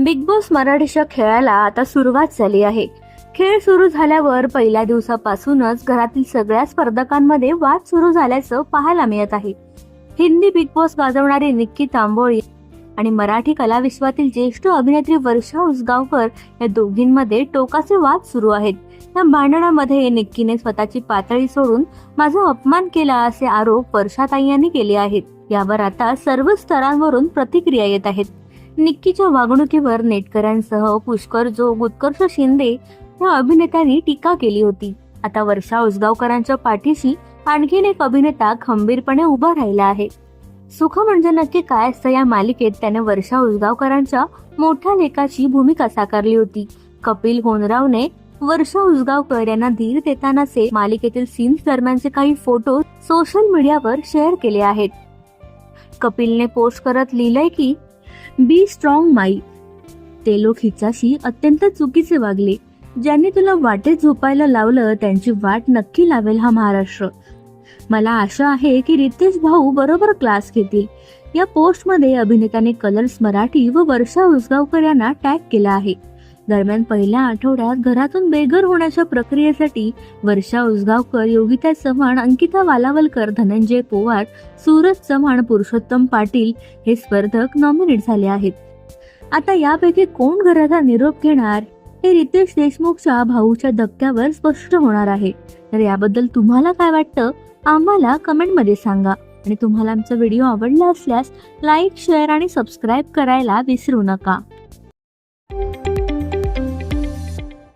Big boss मराठीच्या खेळाला आता सुरुवात झाली आहे. खेळ सुरू झाल्यावर पहिल्या दिवसापासूनच घरातील सगळ्या स्पर्धकांमध्ये वाद सुरू झाल्याचं पाहायला मिळत आहे. हिंदी बिग बॉस गाजवणारी निक्की तांबोळी आणि मराठी कलाविश्वातील ज्येष्ठ अभिनेत्री वर्षा उसगावकर या दोघींमध्ये टोकाचे वाद सुरू आहेत. या भांडणामध्ये निक्कीने स्वतःची पातळी सोडून माझा अपमान केला असे आरोप वर्षाताई यांनी केले आहेत. यावर आता सर्व स्तरांवरून प्रतिक्रिया येत आहेत. निक्कीच्या वागणुकीवर नेटकऱ्यांसह पुष्कर जोग उत्कर्ष शिंदे या अभिनेत्यांनी टीका केली होती. आता वर्षा उसगावकरांच्या पाठीशी आणखीन एक अभिनेता खंबीरपणे उभा राहिला आहे. सुख म्हणजे नक्की काय असतं या मालिकेत त्याने वर्षा उसगावकरांच्या मोठ्या लेखाची भूमिका साकारली होती. कपिल होनरावने वर्षा उसगावकर यांना धीर देतानाचे मालिकेतील सीन्स दरम्यानचे काही फोटो सोशल मीडियावर शेअर केले आहेत. कपिलने पोस्ट करत लिहिलंय की बी स्ट्रॉंग माई ते लोक हिच्याशी अत्यंत चुकीचे वागले. ज्यांनी तुला वाटेत झोपायला लावलं त्यांची वाट नक्की लावेल हा महाराष्ट्र. मला आशा आहे की रितेश भाऊ बरोबर क्लास घेतील. या पोस्टमध्ये अभिनेत्याने कलर्स मराठी व वर्षा उसगावकर यांना टॅग केला आहे. दरम्यान पहिल्या आठवड्यात घरातून बेघर होण्याच्या प्रक्रियेसाठी वर्षा उसगावकर योगिता चव्हाण अंकिता वालावलकर धनंजय पोवार सूरज चव्हाण पुरुषोत्तम पाटील हे स्पर्धक नॉमिनेट झाले आहेत. आता यापैकी कोण घराचा निरोप घेणार? हे रितेश देशमुखच्या भाऊच्या धक्क्यावर स्पष्ट होणार आहे. तर याबद्दल तुम्हाला काय वाटतं? आम्हाला कमेंटमध्ये सांगा. आणि तुम्हाला आमचा व्हिडिओ आवडला असल्यास लाईक शेअर आणि सबस्क्राईब करायला विसरू नका.